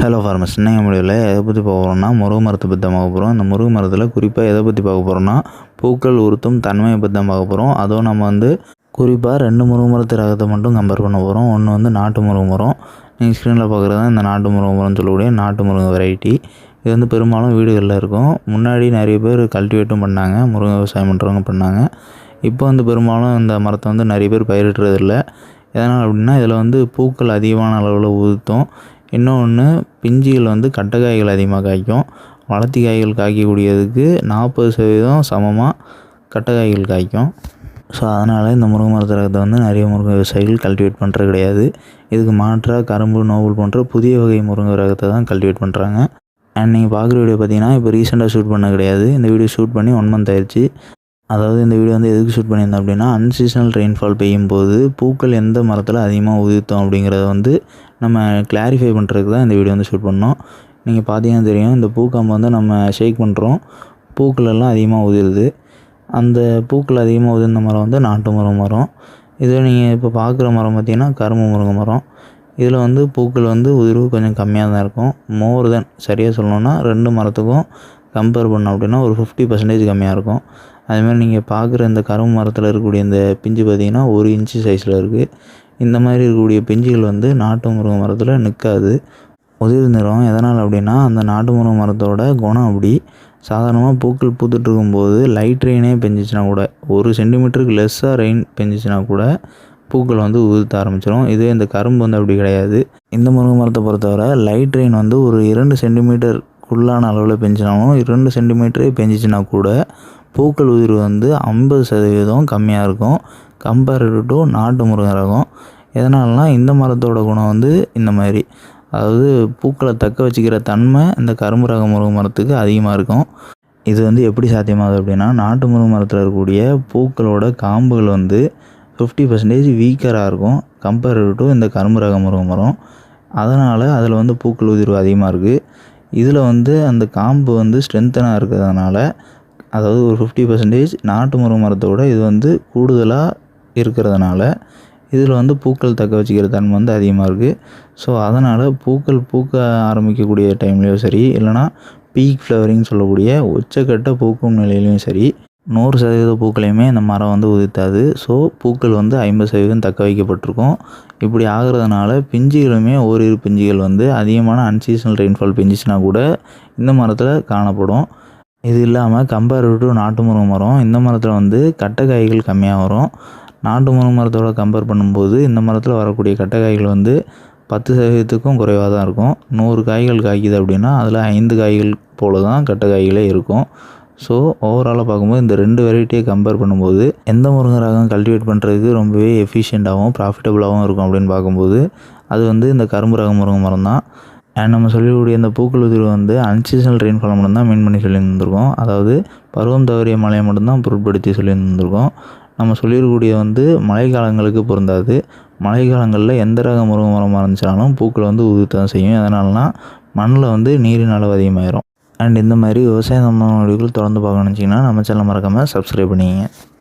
Hello ஃபார்மஸ் இன்னைக்கு முடியல எதை பற்றி பார்க்க போகிறோம்னா முருங்கை மரத்தை பற்றி பார்க்க போகிறோம் இந்த முருக மரத்தில் குறிப்பாக எதை பற்றி பார்க்க போகிறோம்னா பூக்கள் உறுத்தும் தன்மையை பற்றி தான் பார்க்க போகிறோம் அதுவும் நம்ம வந்து குறிப்பாக ரெண்டு முருங்கை மரத்து ரகத்தை மட்டும் கம்பேர் பண்ண போகிறோம் ஒன்று வந்து நாட்டு முருங்கை மரம். நீங்கள் ஸ்க்ரீனில் பார்க்குறது தான் இந்த நாட்டு முருங்கை மரம்னு சொல்லக்கூடிய நாட்டு முருங்கை வெரைட்டி இது வந்து பெரும்பாலும் வீடுகளில் இருக்கும். முன்னாடி நிறைய பேர் கல்டிவேட்டும் பண்ணாங்க முருங்கை விவசாயம் பண்ணுறவங்க பண்ணாங்க. இப்போ வந்து பெரும்பாலும் இந்த மரத்தை வந்து நிறைய பேர் பயிரிடுறது இல்லை எதனால் அப்படின்னா இதில் வந்து பூக்கள் அதிகமான அளவில் உதுத்தும். இன்னொன்று பிஞ்சுகள் வந்து கட்டைக்காய்கள் அதிகமாக காய்க்கும். வளர்த்தி காய்கள் காய்க்கக்கூடியதுக்கு நாற்பது சதவீதம் சமமாக கட்டைக்காய்கள் காய்க்கும். ஸோ அதனால் இந்த முருங்கை மரத்து ரகத்தை வந்து நிறைய முருங்கை விவசாயிகள் கல்டிவேட் பண்ணுறது கிடையாது. இதுக்கு மாற்றாக கரும்பு நோபல் போன்ற புதிய வகை முருங்கை ரகத்தை தான் கல்டிவேட் பண்ணுறாங்க அண்ட் நீங்கள் பார்க்குற வீடியோ பார்த்தீங்கன்னா இப்போ ரீசெண்டாக ஷூட் பண்ண கிடையாது. இந்த வீடியோ ஷூட் பண்ணி ஒன் மந்த் ஆயிடுச்சு. அதாவது இந்த வீடியோ வந்து எதுக்கு ஷூட் பண்ணியிருந்தோம் அப்படின்னா அன்சீசனல் ரெயின்ஃபால் பெய்யும் போது பூக்கள் எந்த மரத்தில் அதிகமாக உதிர்த்தோம் அப்படிங்கிறத வந்து நம்ம கிளாரிஃபை பண்ணுறதுக்கு தான் இந்த வீடியோ வந்து ஷூட் பண்ணோம். நீங்கள் பார்த்தீங்கன்னா தெரியும் இந்த பூக்கம்பு வந்து நம்ம ஷேக் பண்ணுறோம் பூக்களெல்லாம் அதிகமாக உதிருது. அந்த பூக்கள் அதிகமாக உதிர்ந்த மரம் வந்து நாட்டு மரம் மரம். இதில் நீங்கள் இப்போ பார்க்குற மரம் பார்த்தீங்கன்னா கரும்பு முருங்கை மரம். இதில் வந்து பூக்கள் வந்து உதிர்வு கொஞ்சம் கம்மியாக தான் இருக்கும். மோர் தென் சரியாக சொல்லணுன்னா ரெண்டு மரத்துக்கும் கம்பேர் பண்ணோம் அப்படின்னா ஒரு ஃபிஃப்டி பர்சன்டேஜ் கம்மியாக இருக்கும். அதேமாதிரி நீங்கள் பார்க்குற இந்த கரும்பு மரத்தில் இருக்கக்கூடிய இந்த பிஞ்சு பார்த்தீங்கன்னா ஒரு இன்ச்சு சைஸில் இருக்குது இந்த மாதிரி இருக்கக்கூடிய பிஞ்சுகள் வந்து நாட்டு முருங்கை மரத்தில் நிற்காது உதிர் நிறம். எதனால் அப்படின்னா அந்த நாட்டு முருங்கை மரத்தோட குணம் அப்படி. சாதாரணமாக பூக்கள் பூத்துட்டு இருக்கும்போது லைட் ரெயினே பெஞ்சிச்சுனா கூட ஒரு சென்டிமீட்டருக்கு லெஸ்ஸாக ரெயின் பெஞ்சிச்சுனா கூட பூக்கள் வந்து உதிர்த்த ஆரம்பிச்சிடும் இதே இந்த கரும்பு வந்து அப்படி கிடையாது. இந்த முருங்கை மரத்தை பொறுத்தவரை லைட் ரெயின் வந்து ஒரு இரண்டு சென்டிமீட்டருக்குள்ளான அளவில் பெஞ்சினாலும் இரண்டு சென்டிமீட்டரே பெஞ்சிச்சுனா கூட பூக்கள் உதிர்வு வந்து ஐம்பது சதவீதம் கம்மியாக இருக்கும். கம்பேர்டு டு நாட்டு முருங்கை ரகம். எதனாலனா இந்த மரத்தோட குணம் வந்து இந்த மாதிரி. அதாவது பூக்களை தக்க வச்சுக்கிற தன்மை இந்த கரும்பு ரக முருங்கை மரத்துக்கு அதிகமாக இருக்கும். இது வந்து எப்படி சாத்தியமாகுது அப்படின்னா நாட்டு முருங்கை மரத்தில் இருக்கக்கூடிய பூக்களோட காம்புகள் வந்து ஃபிஃப்டி பர்சன்டேஜ் வீக்கராக இருக்கும். கம்பேர்டு டு இந்த கரும்பு ரக முருங்கை மரம். அதனால் அதில் வந்து பூக்கள் உதிர்வு அதிகமாக இருக்குது இதில் வந்து அந்த காம்பு வந்து ஸ்ட்ரென்த்தனாக இருக்கிறதுனால அதாவது ஒரு ஃபிஃப்டி பர்சன்டேஜ் நாட்டு முருங்கை மரத்தோட இது வந்து கூடுதலாக இருக்கிறதுனால இதில் வந்து பூக்கள் தக்க வச்சுக்கிற தன்மை வந்து அதிகமாக இருக்குது ஸோ அதனால் பூக்கள் பூக்க ஆரம்பிக்கக்கூடிய டைம்லேயும் சரி இல்லைனா பீக் ஃப்ளவரிங் சொல்லக்கூடிய உச்சக்கட்ட பூக்கும் நிலையிலையும் சரி நூறு சதவீத பூக்களையுமே இந்த மரம் வந்து உதிர்த்தாது. ஸோ பூக்கள் வந்து ஐம்பது சதவீதம் தக்க வைக்கப்பட்டிருக்கும். இப்படி ஆகிறதுனால பிஞ்சுகளுமே ஓரிரு பிஞ்சுகள் வந்து அதிகமான அன்சீசனல் ரெயின்ஃபால் பிஞ்சிச்சுனா கூட இந்த மரத்தில் காணப்படும். இது இல்லாமல் கம்பேர் டு நாட்டு முருங்கை மரம் இந்த மரத்தில் வந்து கட்டைக்காய்கள் கம்மியாக வரும். நாட்டு முருங்கை மரத்தோட கம்பேர் பண்ணும்போது இந்த மரத்தில் வரக்கூடிய கட்டைக்காய்கள் வந்து பத்து சதவீதத்துக்கும் குறைவாக தான் இருக்கும். நூறு காய்கள் காய்க்குது அப்படின்னா அதில் ஐந்து காய்கள் போல தான் கட்டைக்காய்களே இருக்கும். ஸோ ஓவராலாக பார்க்கும்போது இந்த ரெண்டு வெரைட்டியை கம்பேர் பண்ணும்போது எந்த முருங்கை ரகம் கல்டிவேட் பண்ணுறதுக்கு ரொம்பவே எஃபிஷியண்ட்டாகவும் ப்ராஃபிட்டபுளாகவும் இருக்கும் அப்படின்னு பார்க்கும்போது அது வந்து இந்த கரும்பு ரகம் முருங்கை மரம் தான் நம்ம சொல்லக்கூடிய இந்த பூக்கள் உதிர்வு வந்து அன்சீசனல் ரெயின்ஃபால் மட்டும்தான் மீன் பண்ணி சொல்லி இருந்திருக்கோம் அதாவது பருவம் தவறிய மழையை மட்டும்தான் பொருட்படுத்தி சொல்லி இருந்திருக்கோம் நம்ம சொல்லியிருக்கக்கூடிய வந்து மழைக்காலங்களுக்கு பொருந்தாது. மழைக்காலங்களில் எந்த ரக முருங்கை மரமாக இருந்துச்சாலும் பூக்களை வந்து உதிர்த்தான் செய்யும். எதனாலனா மண்ணில் வந்து நீரின் அளவு அதிகமாயிரும். அண்ட் இந்த மாதிரி விவசாய சம்பந்தமான வீடியோக்கள் தொடர்ந்து பார்க்கணுன்னு நினச்சிங்கன்னா நம்ம சேனல் மறக்காமல் சப்ஸ்கிரைப் பண்ணிக்கங்க.